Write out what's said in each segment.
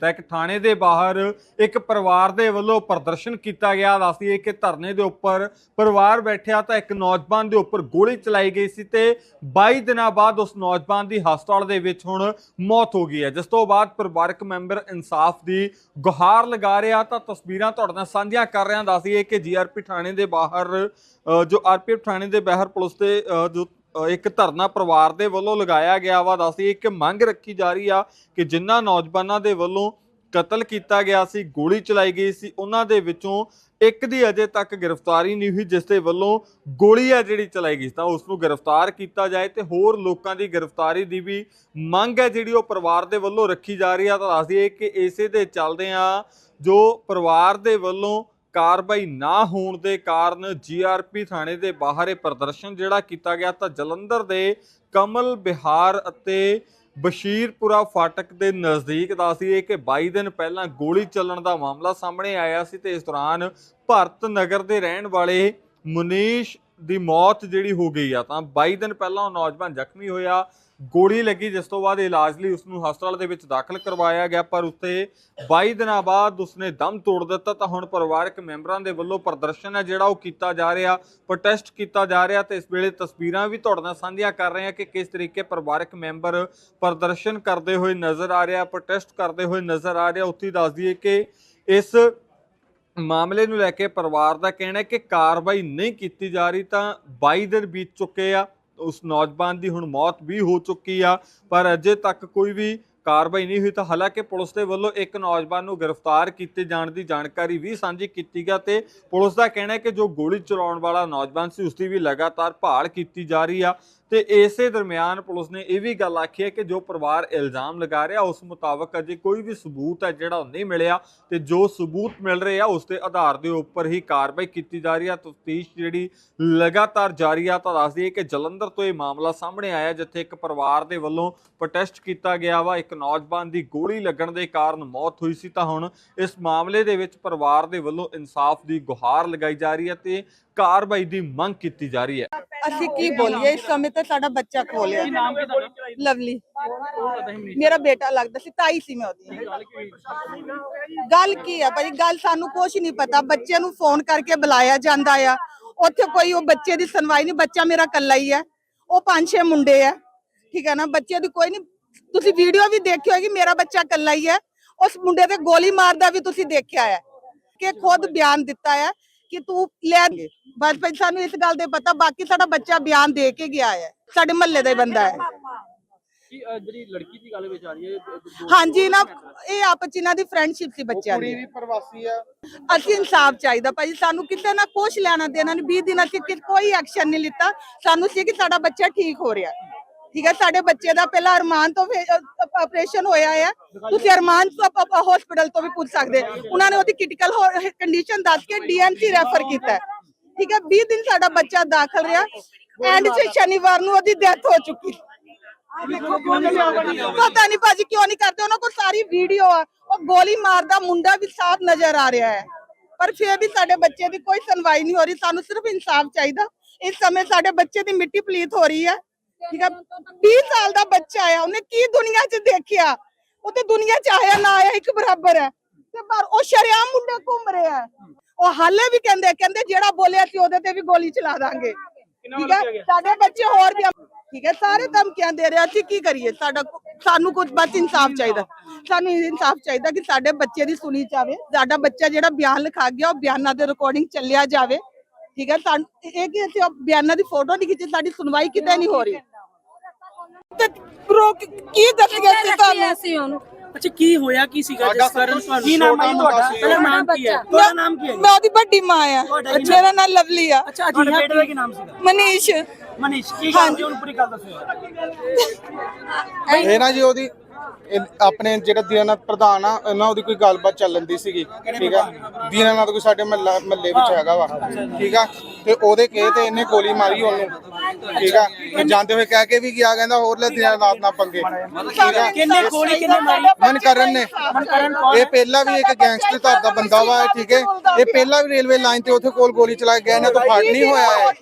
ਤਾਂ ਇੱਕ ਥਾਣੇ ਦੇ ਬਾਹਰ ਇੱਕ ਪਰਿਵਾਰ ਦੇ ਵੱਲੋਂ ਪ੍ਰਦਰਸ਼ਨ ਕੀਤਾ ਗਿਆ। ਦੱਸਦੀਏ ਕਿ ਧਰਨੇ ਦੇ ਉੱਪਰ ਪਰਿਵਾਰ ਬੈਠਿਆ ਤਾਂ ਇੱਕ ਨੌਜਵਾਨ ਦੇ ਉੱਪਰ ਗੋਲੀ ਚਲਾਈ ਗਈ ਸੀ ਤੇ 22 ਦਿਨਾਂ ਬਾਅਦ ਉਸ ਨੌਜਵਾਨ ਦੀ ਹਸਪਤਾਲ ਦੇ ਵਿੱਚ ਹੁਣ ਮੌਤ ਹੋ ਗਈ ਹੈ। ਜਿਸ ਤੋਂ ਬਾਅਦ ਪਰਿਵਾਰਕ ਮੈਂਬਰ ਇਨਸਾਫ ਦੀ ਗੁਹਾਰ ਲਗਾ ਰਿਹਾ ਤਾਂ ਤਸਵੀਰਾਂ ਤੁਹਾਡੇ ਨਾਲ ਸਾਂਝੀਆਂ ਕਰ ਰਿਹਾ। ਦੱਸਦੀਏ ਕਿ ਜੀਆਰਪੀ ਥਾਣੇ ਦੇ ਬਾਹਰ ਅ, ਜੋ ਆਰਪੀਐਫ ਥਾਣੇ ਦੇ ਬਾਹਰ ਪੁਲਿਸ ਦੇ ਜੋ ਇੱਕ ਧਰਨਾ ਪਰਿਵਾਰ ਦੇ ਵੱਲੋਂ ਲਗਾਇਆ ਗਿਆ ਵਾ। ਦੱਸਦੀ ਇੱਕ ਮੰਗ ਰੱਖੀ ਜਾ ਰਹੀ ਆ ਕਿ ਜਿਨ੍ਹਾਂ ਨੌਜਵਾਨਾਂ ਦੇ ਵੱਲੋਂ ਕਤਲ ਕੀਤਾ ਗਿਆ ਸੀ, ਗੋਲੀ ਚਲਾਈ ਗਈ ਸੀ, ਉਹਨਾਂ ਦੇ ਵਿੱਚੋਂ ਇੱਕ ਦੀ ਅਜੇ ਤੱਕ ਗ੍ਰਿਫਤਾਰੀ ਨਹੀਂ ਹੋਈ, ਜਿਸ ਦੇ ਵੱਲੋਂ ਗੋਲੀ ਆ ਜਿਹੜੀ ਚਲਾਈ ਗਈ ਸੀ, ਤਾਂ ਉਸ ਨੂੰ ਗ੍ਰਿਫਤਾਰ ਕੀਤਾ ਜਾਏ ਤੇ ਹੋਰ ਲੋਕਾਂ ਦੀ ਗ੍ਰਿਫਤਾਰੀ ਦੀ ਵੀ ਮੰਗ ਹੈ ਜਿਹੜੀ ਉਹ ਪਰਿਵਾਰ ਦੇ ਵੱਲੋਂ ਰੱਖੀ ਜਾ ਰਹੀ ਆ। ਤਾਂ ਦੱਸਦੀ ਹੈ ਕਿ ਇਸੇ ਦੇ ਚੱਲਦੇ ਆ ਜੋ ਪਰਿਵਾਰ ਦੇ ਵੱਲੋਂ ਕਾਰਵਾਈ ਨਾ ਹੋਣ ਦੇ ਕਾਰਨ ਜੀਆਰਪੀ ਥਾਣੇ ਦੇ ਬਾਹਰ ਇਹ ਪ੍ਰਦਰਸ਼ਨ ਜਿਹੜਾ ਕੀਤਾ ਗਿਆ ਤਾਂ ਜਲੰਧਰ ਦੇ ਕਮਲ ਬਿਹਾਰ ਅਤੇ ਬਸ਼ੀਰਪੁਰਾ ਫਾਟਕ ਦੇ ਨਜ਼ਦੀਕ ਦਾ ਦੱਸਦੀਏ ਕਿ 22 ਦਿਨ ਪਹਿਲਾਂ ਗੋਲੀ ਚੱਲਣ ਦਾ ਮਾਮਲਾ ਸਾਹਮਣੇ ਆਇਆ ਸੀ ਤੇ ਇਸ ਦੌਰਾਨ ਭਾਰਤ ਨਗਰ ਦੇ ਰਹਿਣ ਵਾਲੇ ਮੁਨੀਸ਼ ਦੀ ਮੌਤ ਜਿਹੜੀ ਹੋ ਗਈ ਆ ਤਾਂ 22 ਦਿਨ ਪਹਿਲਾਂ ਉਹ ਨੌਜਵਾਨ ਜ਼ਖਮੀ ਹੋਇਆ ਗੋਲੀ ਲੱਗੀ, ਜਿਸ ਤੋਂ ਬਾਅਦ ਇਲਾਜ ਲਈ ਉਸ ਨੂੰ ਹਸਪਤਾਲ ਦੇ ਵਿੱਚ ਦਾਖਲ ਕਰਵਾਇਆ ਗਿਆ, ਪਰ ਉੱਥੇ 22 ਦਿਨਾਂ ਬਾਅਦ ਉਸਨੇ ਦਮ ਤੋੜ ਦਿੱਤਾ। ਤਾਂ ਹੁਣ ਪਰਿਵਾਰਕ ਮੈਂਬਰਾਂ ਦੇ ਵੱਲੋਂ ਪ੍ਰਦਰਸ਼ਨ ਹੈ, ਜਿਹੜਾ ਉਹ ਕੀਤਾ ਜਾ ਰਿਹਾ, ਪ੍ਰੋਟੈਸਟ ਕੀਤਾ ਜਾ ਰਿਹਾ ਤੇ ਇਸ ਵੇਲੇ ਤਸਵੀਰਾਂ ਵੀ ਤੁਹਾਡੇ ਨਾਲ ਸਾਂਝੀਆਂ ਕਰ ਰਹੇ ਹਾਂ ਕਿ ਕਿਸ ਤਰੀਕੇ ਪਰਿਵਾਰਕ ਮੈਂਬਰ ਪ੍ਰਦਰਸ਼ਨ ਕਰਦੇ ਹੋਏ ਨਜ਼ਰ ਆ ਰਿਹਾ, ਪ੍ਰੋਟੈਸਟ ਕਰਦੇ ਹੋਏ ਨਜ਼ਰ ਆ ਰਿਹਾ। ਉੱਥੇ ਹੀ ਦੱਸ ਦਈਏ ਕਿ ਇਸ ਮਾਮਲੇ ਨੂੰ ਲੈ ਕੇ ਪਰਿਵਾਰ ਦਾ ਕਹਿਣਾ ਹੈ ਕਿ ਕਾਰਵਾਈ ਨਹੀਂ ਕੀਤੀ ਜਾ ਰਹੀ, ਤਾਂ 22 ਦਿਨ ਬੀਤ ਚੁੱਕੇ ਆ। ਉਸ ਨੌਜਵਾਨ ਦੀ ਹੁਣ ਮੌਤ ਵੀ ਹੋ ਚੁੱਕੀ ਆ, ਪਰ ਅਜੇ ਤੱਕ ਕੋਈ ਵੀ ਕਾਰਵਾਈ ਨਹੀਂ ਹੋਈ ਤਾਂ ਹਾਲਾਂਕਿ ਪੁਲਿਸ ਦੇ ਵੱਲੋਂ ਇੱਕ ਨੌਜਵਾਨ ਨੂੰ ਗ੍ਰਿਫਤਾਰ ਕੀਤੇ ਜਾਣ ਦੀ ਜਾਣਕਾਰੀ ਵੀ ਸਾਂਝੀ ਕੀਤੀ ਗਿਆ ਤੇ ਪੁਲਿਸ ਦਾ ਕਹਿਣਾ ਹੈ ਕਿ ਜੋ ਗੋਲੀ ਚਲਾਉਣ ਵਾਲਾ ਨੌਜਵਾਨ ਸੀ ਉਸ ਦੀ ਵੀ ਲਗਾਤਾਰ ਭਾਲ ਕੀਤੀ ਜਾ ਰਹੀ ਆ। ਤੇ ਇਸੇ ਦਰਮਿਆਨ ਪੁਲਿਸ ਨੇ ਇਹ ਵੀ ਗੱਲ ਆਖੀ ਹੈ ਕਿ ਜੋ ਪਰਿਵਾਰ ਇਲਜ਼ਾਮ ਲਗਾ ਰਿਹਾ, ਉਸ ਮੁਤਾਬਕ ਅਜੇ ਕੋਈ ਵੀ ਸਬੂਤ ਹੈ ਜਿਹੜਾ ਨਹੀਂ ਮਿਲਿਆ ਤੇ ਜੋ ਸਬੂਤ ਮਿਲ ਰਹੇ ਆ, ਉਸ ਦੇ ਆਧਾਰ ਦੇ ਉੱਪਰ ਹੀ ਕਾਰਵਾਈ ਕੀਤੀ ਜਾ ਰਹੀ ਆ ਤਫਤੀਸ਼ ਜਿਹੜੀ ਲਗਾਤਾਰ ਜਾਰੀ ਆ, ਤਾਂ ਦੱਸ ਦਈਏ ਕਿ ਜਲੰਧਰ ਤੋਂ ਇਹ ਮਾਮਲਾ ਸਾਹਮਣੇ ਆਇਆ, ਜਿੱਥੇ ਇੱਕ ਪਰਿਵਾਰ ਦੇ ਵੱਲੋਂ ਪ੍ਰੋਟੈਸਟ ਕੀਤਾ ਗਿਆ ਵਾ। ਇੱਕ ਨੌਜਵਾਨ ਦੀ ਗੋਲੀ ਲੱਗਣ ਦੇ ਕਾਰਨ ਮੌਤ ਹੋਈ ਸੀ। ਤਾਂ ਹੁਣ ਇਸ ਮਾਮਲੇ ਦੇ ਵਿੱਚ ਪਰਿਵਾਰ ਦੇ ਵੱਲੋਂ ਇਨਸਾਫ ਦੀ ਗੁਹਾਰ ਲਗਾਈ ਜਾ ਰਹੀ ਹੈ ਤੇ ਕਾਰਵਾਈ ਦੀ ਮੰਗ ਕੀਤੀ ਜਾ ਰਹੀ ਹੈ। ਅਸੀਂ ਕੀ ਬੋਲੀਏ? ਇਸ ਸਮੇਂ ਤੇ ਸਾਡਾ ਬੱਚਾ ਕੀ ਤੁਹਾਡਾ? ਲਵਲੀ। ਮੇਰਾ ਬੇਟਾ ਲੱਗਦਾ ਸੀ ਤਾਈ ਸੀ ਮੈਂ ਉਹਦੀ। ਗੱਲ ਕੀ ਆ ਭਾਈ ਗੱਲ ਸਾਨੂੰ ਕੁਝ ਨਹੀਂ ਪਤਾ। ਬੱਚੇ ਨੂੰ ਫੋਨ ਕਰਕੇ ਬੁਲਾਇਆ ਜਾਂਦਾ ਆ। ਉੱਥੇ ਕੋਈ ਉਹ ਬੱਚੇ ਦੀ ਸੁਣਵਾਈ ਨਹੀਂ ਬੱਚਾ ਮੇਰਾ ਕੱਲਾ ਹੀ ਹੈ ਉਹ ਪੰਜ ਛੇ ਮੁੰਡੇ ਆ। ਠੀਕ ਹੈ ਨਾ ਬੱਚੇ ਦੀ ਕੋਈ ਨਹੀਂ। ਤੁਸੀਂ ਵੀਡੀਓ ਵੀ ਦੇਖੀ ਹੋਏਗੀ ਮੇਰਾ ਬੱਚਾ ਕੱਲਾ ਹੀ ਹੈ ਉਸ ਮੁੰਡੇ ਤੇ ਗੋਲੀ ਮਾਰਦਾ ਵੀ ਤੁਸੀਂ ਦੇਖਿਆ ਹੈ ਕਿ ਖੁਦ ਬਿਆਨ ਦਿੱਤਾ ਹੈ ਕਿ ਤੂੰ ਲੈ ਬਸ ਭਾਈ ਸਾਨੂੰ ਇਸ ਗੱਲ ਦੇ ਪਤਾ ਬਾਕੀ ਸਾਡਾ ਬੱਚਾ ਬਿਆਨ ਦੇ ਕੇ ਗਿਆ ਹੈ। ਸਾਡੇ ਮਹੱਲੇ ਦਾ ਹੀ ਬੰਦਾ ਹੈ। ਕੀ ਅਹ, ਜਿਹੜੀ ਲੜਕੀ ਦੀ ਗੱਲ ਵਿੱਚ ਆ ਰਹੀ ਹੈ ਦੋ- ਦੋ- ਹਾਂਜੀ ਨਾ ਇਹ ਆਪਸ 'ਚ ਇਹਨਾਂ ਦੀ ਫਰੈਂਡਸ਼ਿਪ ਸੀ ਬੱਚਿਆਂ ਦੀ। ਵੀ ਪ੍ਰਵਾਸੀ ਆ। ਅਸੀਂ ਇਨਸਾਫ ਚਾਹੀਦਾ ਭਾਈ ਸਾਨੂੰ ਕਿਸੇ ਨਾਲ ਕੁਛ ਲੈਣਾ ਦੇਣਾ ਨਹੀਂ 20 ਦਿਨ ਕਿ- ਕੋਈ ਐਕਸ਼ਨ ਨਹੀਂ ਲਿੱਤਾ। ਸਾਨੂੰ ਸੀ ਕਿ ਸਾਡਾ ਬੱਚਾ ਠੀਕ ਹੋ ਰਿਹਾ। ਠੀਕ ਹੈ, ਸਾਡੇ ਬੱਚੇ ਦਾ ਪਹਿਲਾਂ ਅਰਮਾਨ ਤੋਂ ਆਪਰੇਸ਼ਨ ਹੋਇਆ ਹੈ ਤੁਸੀਂ ਅਰਮਾਨ ਤੋਂ ਹਸਪੀਟਲ ਤੋਂ ਵੀ ਪੁੱਛ ਸਕਦੇ। ਉਹਨਾਂ ਨੇ ਉਹਦੀ ਕ੍ਰਿਟੀਕਲ ਕੰਡੀਸ਼ਨ ਦੱਸ ਕੇ ਡੀਐਮਸੀ ਰੈਫਰ ਕੀਤਾ ਠੀਕ ਹੈ 20 ਦਿਨ ਸਾਡਾ ਬੱਚਾ ਦਾਖਲ ਰਿਹਾ। ਐਂਡ ਚ ਸ਼ਨੀਵਾਰ ਨੂੰ ਉਹਦੀ ਡੈਥ ਹੋ ਚੁੱਕੀ। ਪਤਾ ਨਹੀਂ ਭਾਜੀ ਕਿਉਂ ਨਹੀਂ ਕਰਦੇ, ਉਹਨਾਂ ਕੋਲ ਸਾਰੀ ਵੀਡੀਓ ਆ। ਉਹ ਗੋਲੀ ਮਾਰਦਾ ਮੁੰਡਾ ਵੀ ਸਾਫ਼ ਨਜ਼ਰ ਆ ਰਿਹਾ ਹੈ। ਪਰ ਫਿਰ ਵੀ ਸਾਡੇ ਬੱਚੇ ਦੀ ਕੋਈ ਸੁਣਵਾਈ ਨਹੀਂ ਹੋ ਰਹੀ। ਸਾਨੂੰ ਸਿਰਫ ਇਨਸਾਫ ਚਾਹੀਦਾ। ਇਸ ਸਮੇਂ ਸਾਡੇ ਬੱਚੇ ਦੀ ਮਿੱਟੀ ਪਲੀਤ ਹੋ ਰਹੀ ਹੈ। ਠੀਕ ਹੈ 20 ਸਾਲ ਦਾ ਬੱਚਾ ਆ ਉਹਨੇ ਕੀ ਦੁਨੀਆ 'ਚ ਦੇਖਿਆ? ਉਹ ਤੇ ਦੁਨੀਆ 'ਚ ਆਇਆ ਨਾ ਆਇਆ ਇੱਕ ਬਰਾਬਰ ਹੈ। ਤੇ ਪਰ ਉਹ ਸ਼ਰਿਆਮ ਮੁੰਡੇ ਘੁੰਮ ਰਹੇ ਆ ਉਹ ਹਾਲੇ ਵੀ ਕਹਿੰਦੇ ਕਹਿੰਦੇ ਜਿਹੜਾ ਬੋਲਿਆ ਸੀ ਉਹਦੇ ਤੇ ਵੀ ਗੋਲੀ ਚਲਾ ਦਾਂਗੇ। ਠੀਕ ਹੈ ਸਾਡੇ ਬੱਚੇ ਹੋਰ ਵੀ ਠੀਕ ਹੈ ਸਾਰੇ ਧਮਕੀਆਂ ਦੇ ਰਿਹਾ ਅਸੀਂ ਕੀ ਕਰੀਏ? ਸਾਡਾ ਸਾਨੂੰ ਕੁਝ ਬਸ ਇਨਸਾਫ ਚਾਹੀਦਾ। ਸਾਨੂੰ ਇਨਸਾਫ ਚਾਹੀਦਾ ਕਿ ਸਾਡੇ ਬੱਚੇ ਦੀ ਸੁਣੀ ਜਾਵੇ। ਸਾਡਾ ਬੱਚਾ ਜਿਹੜਾ ਬਿਆਨ ਲਿਖਾ ਗਿਆ ਉਹ ਬਿਆਨਾਂ ਦੇ ਰਿਕਾਰਡਿੰਗ ਚੱਲਿਆ ਜਾਵੇ। ਠੀਕ ਹੈ ਸਾਨੂੰ ਇਹ ਕਿ ਅਸੀਂ ਉਹ ਬਿਆਨਾਂ ਦੀ ਫੋਟੋ ਨਹੀਂ ਖਿੱਚੀ ਸਾਡੀ ਸੁਣਵਾਈ ਕਿਤੇ ਨਹੀਂ ਹੋ ਰਹੀ? ਤੇ ਬ్రో ਕੀ ਦੱਸ ਗਿਆ ਸੀ ਤੁਹਾਨੂੰ? ਅਸੀਂ ਉਹਨੂੰ? ਅੱਛਾ ਕੀ ਹੋਇਆ ਕੀ ਸੀਗਾ ਜਿਸ ਕਾਰਨ ਤੁਹਾਨੂੰ ਕੀ ਨਾਮ ਹੈ ਤੁਹਾਡਾ? ਤੁਹਾਡਾ ਨਾਮ ਕੀ ਹੈ? ਤੁਹਾਡਾ ਨਾਮ ਕੀ ਹੈ ਮੈਂ ਉਹਦੀ ਵੱਡੀ ਮਾਂ ਆ। ਮੇਰਾ ਨਾਮ? ਲਵਲੀ ਆ। ਅੱਛਾ ਤੁਹਾਡੇ ਬੇਟੇ ਦਾ ਕੀ ਨਾਮ ਸੀਗਾ? ਮਨੀਸ਼। ਮਨੀਸ਼ ਕੀ ਗੱਲ ਜੀ ਉਹਨੂੰ ਪੂਰੀ ਗੱਲ ਦੱਸੋ। ਇਹ ਨਾ ਜੀ ਉਹਦੀ ਇਹ ਆਪਣੇ ਜਿਹੜਾ ਦੀਨਾਨਾਥ ਪ੍ਰਧਾਨ ਆ ਉਹਨਾਂ ਉਹਦੀ ਕੋਈ ਗੱਲਬਾਤ ਚੱਲਣ ਦੀ ਸੀਗੀ ਠੀਕ ਆ? ਦੀਨਾਨਾਥ ਕੋਈ ਸਾਡੇ ਮਹੱਲਾ ਮਹੱਲੇ ਵਿੱਚ ਹੈਗਾ ਵਾ ਠੀਕ ਆ? ਤੇ ਉਹਦੇ ਕਹੇ ਤੇ ਇਹਨੇ ਗੋਲੀ ਮਾਰੀ ਉਹਨੂੰ ਠੀਕ ਆ? ਤੇ ਜਾਂਦੇ ਹੋਏ ਕਹਿ ਕੇ ਵੀ ਗਿਆ ਕਹਿੰਦਾ ਹੋਰ ਲੈ ਦੀਨਾਨਾਥ ਨਾਲ ਪੰਗੇ ਠੀਕ ਆ? ਕਿੰਨੇ ਗੋਲੀ ਕਿੰਨੇ ਮਾਰੀ? ਮਨਕਰਨ ਨੇ। ਇਹ ਪਹਿਲਾਂ ਵੀ ਇੱਕ ਗੈਂਗਸਟਰ ਧਰ ਦਾ ਬੰਦਾ ਵਾ ਠੀਕ ਹੈ ਇਹ ਪਹਿਲਾਂ ਵੀ ਰੇਲਵੇ ਲਾਈਨ ਤੇ ਉੱਥੇ ਕੋਲ ਗੋਲੀ ਚਲਾ ਕੇ ਗਿਆ ਇਹਨਾਂ ਤੋਂ ਫੜ ਨਹੀਂ ਹੋਇਆ ਹੈ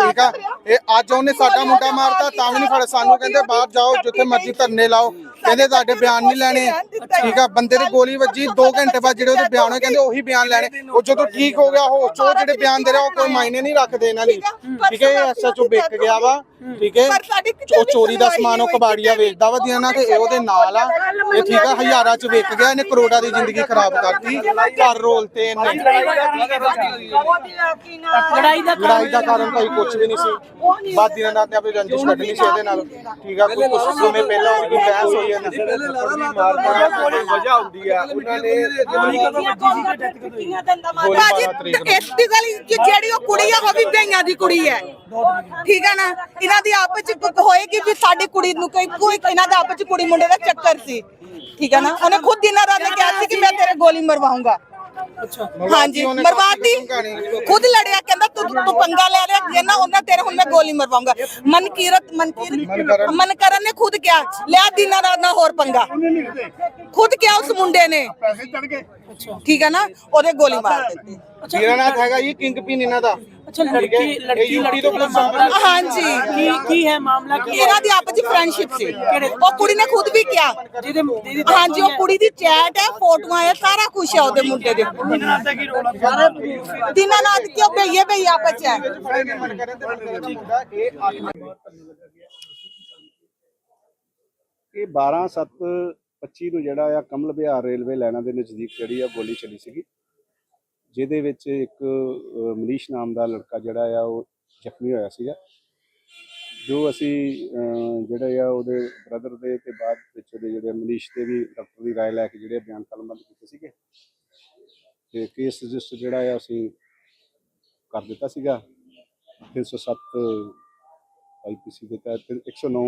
ਠੀਕ ਆ? ਇਹ ਅੱਜ ਉਹਨੇ ਸਾਡਾ ਮੁੰਡਾ ਮਾਰਤਾ ਤਾਂ ਵੀ ਨਹੀਂ ਫੜ ਸਾਨੂੰ ਕਹਿੰਦੇ ਬਾਹਰ ਜਾਓ ਜਿੱਥੇ ਮਰਜ਼ੀ ਧਰਨੇ ਲਾਓ ਕਹਿੰਦੇ ਤੁਹਾਡੇ ਬਿਆਨ ਨਹੀਂ ਲੈਣੇ। ਠੀਕ ਆ ਬੰਦੇ ਦੀ ਗੋਲੀ ਵੱਜੀ 2 ਘੰਟੇ ਬਾਅਦ ਜਿਹੜੇ ਉਹਦੇ ਬਿਆਨ ਹੋਏ ਕਹਿੰਦੇ ਉਹੀ ਬਿਆਨ ਲੈਣੇ। ਉਹ ਜਦੋਂ ਠੀਕ ਹੋ ਗਿਆ ਹੋਸ਼ 'ਚ ਉਹ ਜਿਹੜੇ ਬਿਆਨ ਦੇ ਰਿਹਾ ਉਹ ਕੋਈ ਮਾਇਨੇ ਨਹੀਂ ਰੱਖਦੇ ਇਹਨਾਂ ਲਈ। ਠੀਕ ਹੈ ਐਸਐਚਓ ਵਿਕ ਗਿਆ ਵਾ। ਠੀਕ ਹੈ? ਉਹ ਚੋਰੀ ਦਾ ਸਮਾਨ ਉਹ ਕਬਾੜੀਆ ਵੇਚਦਾ ਵਾ ਦੀਆਂ ਤੇ ਇਹ ਉਹਦੇ ਨਾਲ ਆ। ਇਹ ਠੀਕ ਆ ਹਜ਼ਾਰਾਂ 'ਚ ਵਿਕ ਗਿਆ ਇਹਨੇ ਕਰੋੜਾਂ ਦੀ ਜ਼ਿੰਦਗੀ ਖਰਾਬ ਕਰਤੀ। ਘਰ ਰੋਲ ਤੇ ਇਹਨੇ। ਲੜਾਈ ਦਾ ਲੜਾਈ ਦਾ ਕਾਰਨ ਭਾਈ ਕੁਝ ਵੀ ਨਹੀਂ ਸੀ। ਬਾਦ ਦਿਨਾਂ ਰਾਤ ਨੇ ਆਪਣੀ ਰੰਜਿਸ਼ ਕੱਢਣੀ ਸੀ ਇਹਦੇ ਨਾਲ। ਠੀਕ ਆ ਕੁਝ ਕੁਝ ਸਮੇਂ ਪਹਿਲਾਂ ਉਹਦੀ ਬਹਿਸ ਹੋਈ ਇਹਨਾਂ ਦੀ ਵਜ੍ਹਾ ਹੁੰਦੀ ਆ ਉਹਨਾਂ ਨੇ। ਬਾਜੀ ਇਸ ਦੀ ਗੱਲ ਕਿ ਜਿਹੜੀ ਉਹ ਕੁੜੀ ਆ ਉਹ ਵੀ ਭਈਆਂ ਦੀ ਕੁੜੀ ਹੈ। ਠੀਕ ਹੈ ਨਾ? ਇਹਨਾਂ ਦੀ ਆਪਸ ਚ ਕੁ- ਹੋਏਗੀ ਵੀ ਸਾਡੀ ਕੁੜੀ ਨੂੰ ਕੋਈ ਕੋਈ ਇਹਨਾਂ ਦਾ ਆਪਸ ਚ ਕੁੜੀ ਮੁੰਡੇ ਦਾ ਚੱਕਰ ਸੀ। ਠੀਕ ਹੈ ਨਾ? ਉਹਨੇ ਖੁਦ ਦਿਨਾਂ ਰਾਤ ਨੇ ਕਿਹਾ ਸੀ ਕਿ ਮੈਂ ਤੇਰੇ ਗੋਲੀ ਮਰਵਾਉਂਗਾ। ਹਾਂਜੀ ਮਰਵਾਤੀ। ਖੁਦ ਲੜਿਆ ਕਹਿੰਦਾ ਤੂੰ ਤੂੰ ਪੰਗਾ ਲੈ ਲਿਆ ਜੇ ਨਾ ਉਹਨਾਂ ਤੇਰੇ ਹੁਣ ਮੈਂ ਗੋਲੀ ਮਰਵਾਉਂਗਾ। ਮਨਕੀਰਤ ਮਨਕੀਰਤ ਮਨਕਰਨ। ਨੇ ਖੁਦ ਕਿਹਾ ਲਿਆ ਦਿਨਾਂ ਰਾਤ ਨਾ ਹੋਰ ਪੰਗਾ। ਖੁਦ ਕਿਹਾ ਉਸ ਮੁੰਡੇ ਨੇ। ਪੈਸੇ ਚੜ ਗਏ। ਠੀਕ ਹੈ ਨਾ? ਉਹਦੇ ਗੋਲੀ ਮਾਰ ਦਿੱਤੀ। ਵੀਰਨਾਥ ਹੈਗਾ ਜੀ ਕਿੰਗ ਪਿਨ ਇਹਨਾਂ ਦਾ। ਅੱਛਾ ਲੜਕੀ ਲੜਕੀ ਲੜਕੀ ਤੋਂ ਦਾ ਮਾਮਲਾ ਹਾਂਜੀ ਕੀ ਕੀ ਹੈ ਮਾਮਲਾ ਕੀ ਹੈ? ਇਹਨਾਂ ਦੀ ਆਪਸ ਵਿੱਚ ਫਰੈਂਡਸ਼ਿਪ ਸੀ। ਉਹ ਕੁੜੀ ਨੇ ਖੁਦ ਵੀ ਕਿਹਾ। ਜਿਹਦੇ ਜਿਹਦੀ ਹਾਂਜੀ ਉਹ ਕੁੜੀ ਦੀ ਚੈਟ ਹੈ ਫੋਟੋਆਂ ਹੈ ਸਾਰਾ ਕੁਝ ਹੈ ਉਹਦੇ ਮੁੰਡੇ ਦੇ। ਦਿਨਾਂ ਰਾਤ ਕਿਉਂ ਬਈਏ ਬਈ ਆਪਸ ਚ ਹੈ? ਇਹ 12 7 25 ਨੂੰ ਜਿਹੜਾ ਆ ਕਮਲ ਬਿਹਾਰ ਰੇਲਵੇ ਲਾਈਨਾਂ ਦੇ ਨਜ਼ਦੀਕ ਜਿਹੜੀ ਆ ਗੋਲੀ ਚੱਲੀ ਸੀਗੀ। ਜਿਹਦੇ ਵਿੱਚ ਇੱਕ ਅਹ, ਮਨੀਸ਼ ਨਾਮ ਦਾ ਲੜਕਾ ਜਿਹੜਾ ਆ ਉਹ ਜ਼ਖਮੀ ਹੋਇਆ ਸੀਗਾ ਜੋ ਅਸੀਂ ਅਹ, ਜਿਹੜੇ ਆ ਉਹਦੇ ਬ੍ਰਦਰ ਦੇ ਤੇ ਬਾਅਦ ਵਿੱਚ ਉਹਦੇ ਜਿਹੜੇ ਮਨੀਸ਼ ਦੇ ਵੀ ਡਾਕਟਰ ਦੀ رائے ਲੈ ਕੇ ਜਿਹੜੇ ਬਿਆਨ ਕਲਮਬੰਦ ਕੀਤੇ ਸੀਗੇ ਤੇ ਕੇਸ ਰਜਿਸਟਰ ਜਿਹੜਾ ਆ ਅਸੀਂ ਕਰ ਦਿੱਤਾ ਸੀਗਾ 307 ਆਈਪੀਸੀ ਦੇ ਤਹਿਤ 109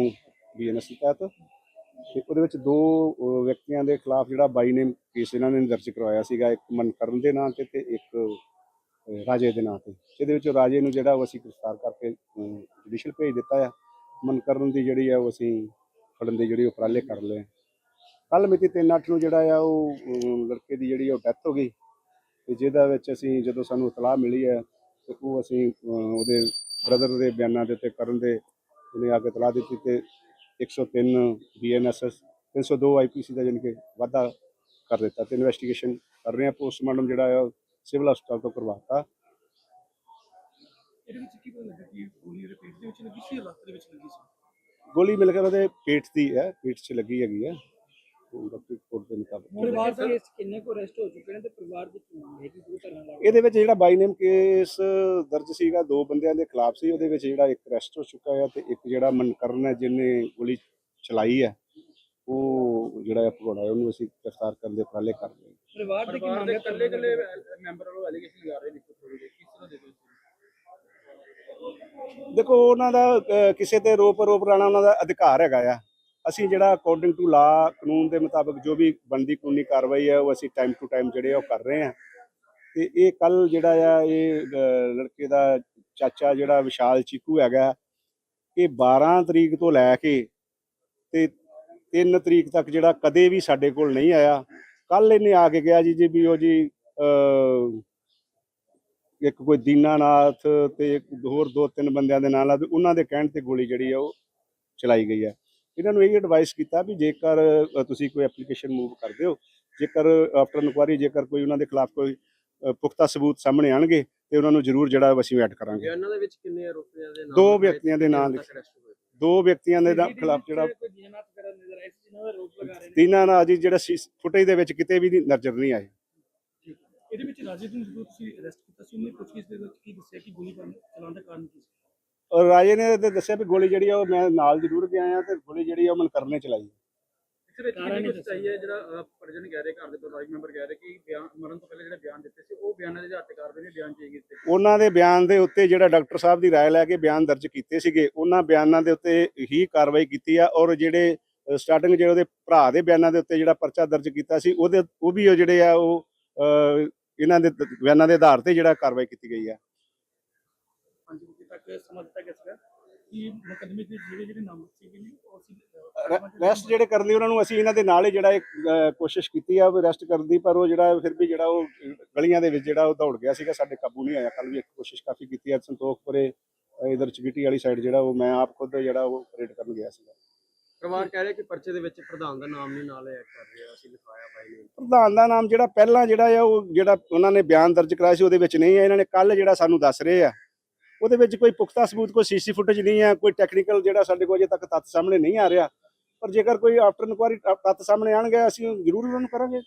ਬੀਐਨਐਸ ਦੇ ਤਹਿਤ ਤੇ ਉਹਦੇ ਵਿੱਚ ਦੋ ਵਿਅਕਤੀਆਂ ਦੇ ਖਿਲਾਫ ਜਿਹੜਾ ਬਾਈ ਨੇ ਕੇਸ ਇਹਨਾਂ ਨੇ ਦਰਜ ਕਰਵਾਇਆ ਸੀਗਾ, ਇੱਕ ਮਨਕਰਨ ਦੇ ਨਾਂ ਤੇ ਤੇ ਇੱਕ ਰਾਜੇ ਦੇ ਨਾਂ ਤੇ। ਜਿਹਦੇ ਵਿੱਚ ਰਾਜੇ ਨੂੰ ਜਿਹੜਾ ਉਹ ਅਸੀਂ ਗ੍ਰਿਫਤਾਰ ਕਰਕੇ ਜੁਡੀਸ਼ੀਅਲ ਭੇਜ ਦਿੱਤਾ ਆ। ਮਨਕਰਨ ਦੀ ਜਿਹੜੀ ਆ ਉਹ ਅਸੀਂ ਫੜਨ ਦੀ ਜਿਹੜੀ ਉਪਰਾਲੇ ਕਰ ਲਏ ਕੱਲ ਮਿਤੀ 3/8 ਨੂੰ ਜਿਹੜਾ ਆ ਉਹ ਲੜਕੇ ਦੀ ਜਿਹੜੀ ਉਹ ਡੈਥ ਹੋ ਗਈ। ਤੇ ਜਿਹਦਾ ਵਿੱਚ ਅਸੀਂ ਜਦੋਂ ਸਾਨੂੰ ਇਤਲਾਹ ਮਿਲੀ ਹੈ ਤੇ ਉਹ ਅਸੀਂ ਉਹਦੇ ਬ੍ਰਦਰ ਦੇ ਬਿਆਨਾਂ ਦੇ ਉੱਤੇ ਕਰਨ ਦੇ ਉਹਨੇ ਆ ਕੇ ਇਤਲਾਹ ਦਿੱਤੀ ਤੇ 103 ਬੀਐਨਐਸਐਸ 302 ਆਈਪੀਸੀ ਦਾ ਕਿ ਵਾਧਾ ਕਰ ਦਿੱਤਾ ਤੇ ਇਨਵੈਸਟੀਗੇਸ਼ਨ ਕਰ ਰਹੇ ਆ ਪੋਸਟਮਾਰਟਮ ਜਿਹੜਾ ਆ ਸਿਵਲ ਹਸਪਤਾਲ ਤੋਂ ਕਰਵਾਤਾ। ਇਹਦੇ ਵਿੱਚ ਕੀ ਪਤਾ ਲੱਗਾ ਕਿ ਗੋਲੀ ਉਹਦੇ ਪੇਟ ਦੇ ਵਿੱਚ ਲੱਗੀ ਸੀ ਜਾਂ ਲੱਤ ਦੇ ਵਿੱਚ ਲੱਗੀ ਸੀ? ਗੋਲੀ ਮਿਲ ਕੇ ਉਹਦੇ ਪੇਟ ਦੀ ਹੈ ਪੇਟ 'ਚ ਲੱਗੀ ਹੈਗੀ ਹੈ। ਡਾਕਟਰ ਰਿਪੋਰਟ ਦੇ ਮੁਤਾਬਕ। ਪਰਿਵਾਰ ਦੇ ਵਿੱਚ ਕਿੰਨੇ ਕੋ ਅਰੈਸਟ ਹੋ ਚੁੱਕੇ ਨੇ ਤੇ ਪਰਿਵਾਰ ਦੀ ਕੀ ਮੰਗ ਹੈ ਕਿ ਦੋ ਤਰ੍ਹਾਂ ਦਾ ਇਹਦੇ ਵਿੱਚ ਜਿਹੜਾ ਬਾਈ ਨੇਮ ਕੇਸ ਦਰਜ ਸੀਗਾ ਦੋ ਬੰਦਿਆਂ ਦੇ ਖਿਲਾਫ ਸੀ ਉਹਦੇ ਵਿੱਚ ਜਿਹੜਾ ਇੱਕ ਅਰੈਸਟ ਹੋ ਚੁੱਕਾ ਹੈ ਤੇ ਇੱਕ ਜਿਹੜਾ ਮਨਕਰਨ ਹੈ ਜਿਹਨੇ ਗੋਲੀ ਚਲਾਈ ਹੈ ਉਹ ਜਿਹੜਾ ਭਗੌੜਾ ਹੈ ਉਹਨੂੰ ਅਸੀਂ ਗ੍ਰਿਫਤਾਰ ਕਰਨ ਦੇ ਉਪਰਾਲੇ ਕਰ ਰਹੇ ਹਾਂ। ਪਰਿਵਾਰ ਦੇ ਕੀ ਮੰਗ ਹੈ? ਇਕੱਲੇ ਇਕੱਲੇ ਮੈਂਬਰ ਵੱਲੋਂ ਐਲੀਗੇਸ਼ਨ ਲਗਾ ਰਹੇ ਨੇ ਥੋੜੀ ਜਿਹੀ ਕਿਸ ਤਰ੍ਹਾਂ ਦੇ ਦੋ ਦੇਖੋ ਉਹਨਾਂ ਦਾ ਅਹ, ਕਿਸੇ ਤੇ ਰੋਪ ਰੋਪ ਲਾਣਾ ਉਹਨਾਂ ਦਾ ਅਧਿਕਾਰ ਹੈਗਾ ਆ। ਅਸੀਂ ਜਿਹੜਾ ਅਕੋਰਡਿੰਗ ਟੂ ਲਾ ਕਾਨੂੰਨ ਦੇ ਮੁਤਾਬਕ ਜੋ ਵੀ ਬਣਦੀ ਕਾਨੂੰਨੀ ਕਾਰਵਾਈ ਹੈ, ਉਹ ਅਸੀਂ ਟਾਈਮ ਟੂ ਟਾਈਮ ਜਿਹੜੇ ਆ ਉਹ ਕਰ ਰਹੇ ਹਾਂ। ਤੇ ਇਹ ਕੱਲ ਜਿਹੜਾ ਆ, ਇਹ ਲੜਕੇ ਦਾ ਚਾਚਾ ਜਿਹੜਾ ਵਿਸ਼ਾਲ ਚੀਕੂ ਹੈਗਾ, ਇਹ 12 ਤਰੀਕ ਤੋਂ ਲੈ ਕੇ ਤੇ 3 ਤਰੀਕ ਤੱਕ ਜਿਹੜਾ ਕਦੇ ਵੀ ਸਾਡੇ ਕੋਲ ਨਹੀਂ ਆਇਆ। ਕੱਲ ਇਹਨੇ ਆ ਕੇ ਗਿਆ ਜੀ ਜੀ ਵੀ ਉਹ ਜੀ ਇੱਕ ਕੋਈ ਦੀਨਾਨਾਥ ਤੇ ਇੱਕ ਹੋਰ ਦੋ ਤਿੰਨ ਬੰਦਿਆਂ ਦੇ ਨਾਲ ਆ ਵੀ ਉਹਨਾਂ ਦੇ ਕਹਿਣ ਤੇ ਗੋਲੀ ਜਿਹੜੀ ਆ ਉਹ ਚਲਾਈ ਗਈ ਹੈ। ਇਹਨਾਂ ਨੂੰ ਇਹ ਐਡਵਾਈਸ ਕੀਤਾ ਵੀ ਜੇਕਰ ਤੁਸੀਂ ਕੋਈ ਐਪਲੀਕੇਸ਼ਨ ਮੂਵ ਕਰਦੇ ਹੋ ਜੇਕਰ ਆਫਟਰ ਇਨਕੁਆਰੀ ਜੇਕਰ ਕੋਈ ਉਹਨਾਂ ਦੇ ਖਿਲਾਫ ਕੋਈ ਪੁਖਤਾ ਸਬੂਤ ਸਾਹਮਣੇ ਆਣਗੇ ਤੇ ਉਹਨਾਂ ਨੂੰ ਜ਼ਰੂਰ ਜਿਹੜਾ ਅਸੀਂ ਐਡ ਕਰਾਂਗੇ। ਬਿਆਨਾਂ ਦੇ ਵਿੱਚ ਕਿੰਨੇ ਆਰੋਪੀਆਂ ਦੇ ਨਾਮ ਦੋ ਵਿਅਕਤੀਆਂ ਦੇ ਨਾਮ? ਦੋ ਵਿਅਕਤੀਆਂ ਦੇ ਖਿਲਾਫ ਜਿਹੜਾ ਤਿੰਨਾਂ ਨਾਲ ਜੀ ਜਿਹੜਾ ਫੁਟੇਜ ਦੇ ਵਿੱਚ ਕਿਤੇ ਵੀ ਨਹੀਂ- ਨਜ਼ਰ ਨਹੀਂ ਆਏ। ਇਹਦੇ ਵਿੱਚ ਰਾਜੇ ਨੂੰ ਜਦੋਂ ਤੁਸੀਂ ਅਰੈਸਟ ਕੀਤਾ ਸੀ ਉਹਨੇ ਪੁੱਛਗਿੱਛ ਦੇ ਵਿੱਚ ਕੀ ਦੱਸਿਆ ਕਿ ਗੋਲੀ ਚੱਲਣ ਚਲਾਉਣ ਦਾ ਕਾਰਨ ਕੀ ਸੀ? ਰਾਜੇ ਨੇ ਤੇ ਦੱਸਿਆ ਵੀ ਗੋਲੀ ਜਿਹੜੀ ਆ ਉਹ ਮੈਂ ਨਾਲ ਜ਼ਰੂਰ ਗਿਆ ਆ ਤੇ ਗੋਲੀ ਜਿਹੜੀ ਆ ਉਹ ਮਨ ਕਰਨੇ ਚਲਾਈ ਇਸ ਵਿੱਚ ਕਿਹਨੇ ਕੁਝ ਚਾਹੀਏ ਜਿਹੜਾ ਅਹ, ਪਰਿਜਨ ਕਹਿ ਰਹੇ ਘਰ ਦੇ ਪਰਿਵਾਰਿਕ ਮੈਂਬਰ ਕਹਿ ਰਹੇ ਕਿ ਬਿਆਨ ਮਰਨ ਤੋਂ ਪਹਿਲੇ ਜਿਹੜੇ ਬਿਆਨ ਦਿੱਤੇ ਸੀ ਉਹ ਬਿਆਨਾਂ ਦੇ ਆਧਾਰ ਤੇ ਕਾਰਵਾਈ ਨੇ ਬਿਆਨ ਚਾਹੀਏ ਕੀਤੇ ਉਹਨਾਂ ਦੇ ਬਿਆਨ ਦੇ ਉੱਤੇ ਜਿਹੜਾ ਡਾਕਟਰ ਸਾਹਿਬ ਦੀ رائے ਲੈ ਕੇ ਬਿਆਨ ਦਰਜ ਕੀਤੇ ਸੀਗੇ ਉਹਨਾਂ ਬਿਆਨਾਂ ਦੇ ਉੱਤੇ ਹੀ ਕਾਰਵਾਈ ਕੀਤੀ ਆ ਔਰ ਜਿਹੜੇ ਸਟਾਰਟਿੰਗ ਜਿਹੜੇ ਉਹਦੇ ਭਰਾ ਦੇ ਬਿਆਨਾਂ ਦੇ ਉੱਤੇ ਜਿਹੜਾ ਪਰਚਾ ਦਰਜ ਕੀਤਾ ਸੀ ਉਹਦੇ ਉਹ ਵੀ ਉਹ ਜਿਹੜੇ ਆ ਉਹ ਅਹ, ਇਹਨਾਂ ਦੇ ਦ- ਬਿਆਨਾਂ ਦੇ ਆਧਾਰ ਤੇ ਜਿਹੜਾ ਕਾਰਵਾਈ ਕੀਤੀ ਗਈ ਆ ਪੰਜ ਵਜੇ ਤੱਕ ਸਮਾਂ ਦਿੱਤਾ ਗਿਆ ਸੀਗਾ ਕਿ ਮੁਕੱਦਮੇ ਦੇ ਜਿਹੜੇ ਜਿਹੜੇ ਨਾਮ ਸੀਗੇ ਨੇ ਉਹ ਸੀ ਰੈਸਟ ਜਿਹੜੇ ਕਰਨ ਦੀ ਉਹਨਾਂ ਨੂੰ ਅਸੀਂ ਇਹਨਾਂ ਦੇ ਨਾਲ ਹੀ ਜਿਹੜਾ ਇੱਕ ਕੋਸ਼ਿਸ਼ ਕੀਤੀ ਆ ਰੈਸਟ ਕਰਨ ਦੀ ਪਰ ਉਹ ਜਿਹੜਾ ਫਿਰ ਵੀ ਜਿਹੜਾ ਉਹ ਗਲੀਆਂ ਦੇ ਵਿੱਚ ਜਿਹੜਾ ਉਹ ਦੌੜ ਗਿਆ ਸੀਗਾ ਸਾਡੇ ਕਾਬੂ ਨਹੀਂ ਆਇਆ। ਕੱਲ ਵੀ ਇੱਕ ਕੋਸ਼ਿਸ਼ ਕਾਫੀ ਕੀਤੀ ਆ ਸੰਤੋਖਪੁਰੇ ਅਹ, ਇਧਰ ਚਗਿੱਟੀ ਵਾਲੀ ਸਾਈਡ ਜਿਹੜਾ ਉਹ ਮੈਂ ਆਪ ਖੁਦ ਜਿਹੜਾ ਉਹ ਰੇਡ ਕਰਨ ਗਿਆ ਸੀਗਾ। ਪਰਿਵਾਰ ਕਹਿ ਰਿਹਾ ਕਿ ਪਰਚੇ ਦੇ ਵਿੱਚ ਪ੍ਰਧਾਨ ਦਾ ਨਾਮ ਨਹੀਂ ਨਾਲ ਲਿਆ ਕਰ ਰਿਹਾ ਅਸੀਂ ਲਿਖਾਇਆ ਬਾਈ ਨੇ ਪ੍ਰਧਾਨ ਦਾ ਨਾਮ ਜਿਹੜਾ ਪਹਿਲਾਂ ਜਿਹੜਾ ਆ ਉਹ ਜਿਹੜਾ ਉਹਨਾਂ ਨੇ ਬਿਆਨ ਦਰਜ ਕਰਾਇਆ ਸੀ ਉਹਦੇ ਵਿੱਚ ਨਹੀਂ ਹੈ ਇਹਨਾਂ ਨੇ ਕੱਲ ਜਿਹੜਾ ਸਾਨੂੰ ਦੱਸ ਰਹੇ ਆ ਉਹਦੇ ਵਿੱਚ ਕੋਈ ਪੁਖਤਾ ਸਬੂਤ, ਕੋਈ ਸੀਸੀ ਫੁਟੇਜ ਨਹੀਂ ਹੈ, ਕੋਈ ਟੈਕਨੀਕਲ ਜਿਹੜਾ ਸਾਡੇ ਕੋਲ ਅਜੇ ਤੱਕ ਤੱਤ ਸਾਹਮਣੇ ਨਹੀਂ ਆ ਰਿਹਾ। ਪਰ ਜੇਕਰ ਕੋਈ ਆਫਟਰ ਇਨਕੁਆਰੀ ਤੱਤ ਸਾਹਮਣੇ ਆਣਗੇ, ਅਸੀਂ ਜ਼ਰੂਰ ਉਹਨਾਂ ਨੂੰ ਕਰਾਂਗੇ।